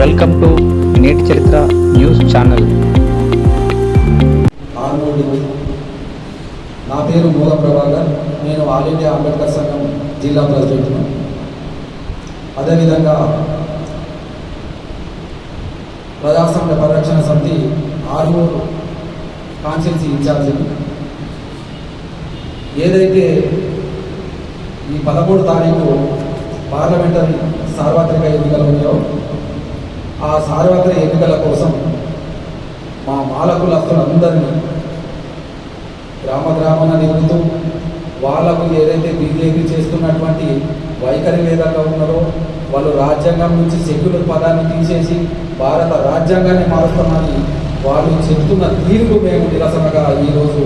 Welcome to నేటి చరిత్ర news channel. నా పేరు మూల ప్రభాకర్. నేను ఆల్ ఇండియా అంబేద్కర్ సంఘం జిల్లా ప్రెసిడెంట్ అదేవిధంగా ప్రజాస్వామ్య పరిరక్షణ సమితి ఆర్మూర్ కాన్స్టిట్యూన్సీ ఇన్ఛార్జి ఏదైతే ఈ పదమూడు తారీఖు పార్లమెంటరీ సార్వత్రిక ఎన్నికలు ఉన్నాయో ఆ సార్వత్రిక ఎన్నికల కోసం మా మాలకులందరినీ గ్రామ గ్రామాన తిరుగుతూ వాళ్ళకు ఏదైతే బీజేపీ చేస్తున్నటువంటి వైఖరి ఏదైతే ఉన్నారో వాళ్ళు రాజ్యాంగం నుంచి సెక్యులర్ పదాన్ని తీసేసి భారత రాజ్యాంగాన్ని మారుస్తామని వాళ్ళు చెప్తున్న తీరుకు మేము నిరసనగా ఈరోజు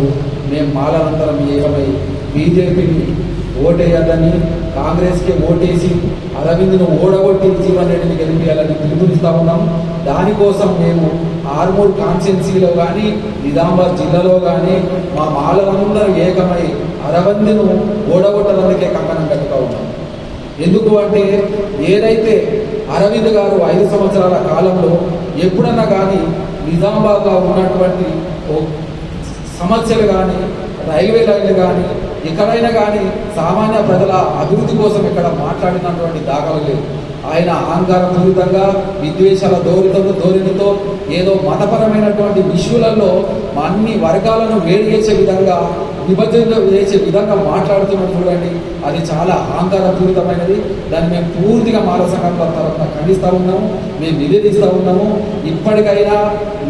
మేము మాలనంతరం ఏకమై బీజేపీని ఓటేయాలని కాంగ్రెస్కి ఓటేసి అరవింద్ను ఓడగొట్టి జీవన్ రెడ్డిని గెలిపించాలని పిలుపునిస్తా ఉన్నాం. దానికోసం మేము ఆర్మూర్ కాన్స్టిట్యున్సీలో కానీ నిజామాబాద్ జిల్లాలో కానీ మా మాలలందరూ ఏకమై అరవింద్ను ఓడగొట్టడానికే కంకణం కట్టుతా ఉన్నాం. ఎందుకు అంటే ఏదైతే అరవింద్ గారు ఐదు సంవత్సరాల కాలంలో ఎప్పుడన్నా కానీ నిజామాబాద్లో ఉన్నటువంటి సమస్యలు కానీ రైల్వే లైన్లు కానీ ఎక్కడైనా కానీ సామాన్య ప్రజల అభివృద్ధి కోసం ఇక్కడ మాట్లాడినటువంటి దాఖలు లేదు ఆయన అహంకారపూరితంగా విద్వేషాల ధోరణితో ధోరణితో ఏదో మతపరమైనటువంటి విషయాలలో అన్ని వర్గాలను వేడి చేసే విధంగా విభజన చేసే విధంగా మాట్లాడుతున్నాం చూడండి. అది చాలా అహంకారపూరితమైనది దాన్ని మేము పూర్తిగా మానసంగా తరఫున ఖండిస్తూ ఉన్నాము మేము నివేదిస్తూ ఉన్నాము ఇప్పటికైనా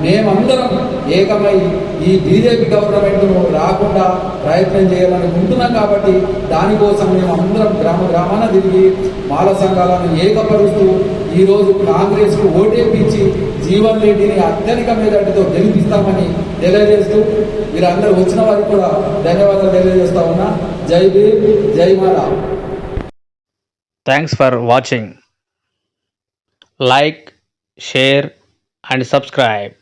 మేమందరం ఏకమై ఈ బీజేపీ గవర్నమెంట్ను రాకుండా ప్రయత్నం చేయాలని ఉంటున్నాం కాబట్టి దానికోసం మేము అందరం గ్రామ గ్రామాన తిరిగి మాల సంఘాలను ఏకపరుస్తూ ఈరోజు కాంగ్రెస్కు ఓటేపించి జీవన్ రెడ్డిని అత్యధిక మెజార్టీతో గెలిపిస్తామని తెలియజేస్తూ మీరందరూ వచ్చిన వారికి కూడా ధన్యవాదాలు తెలియజేస్తా ఉన్నా. జై భీమ్ జై Mala thanks for watching like share and subscribe.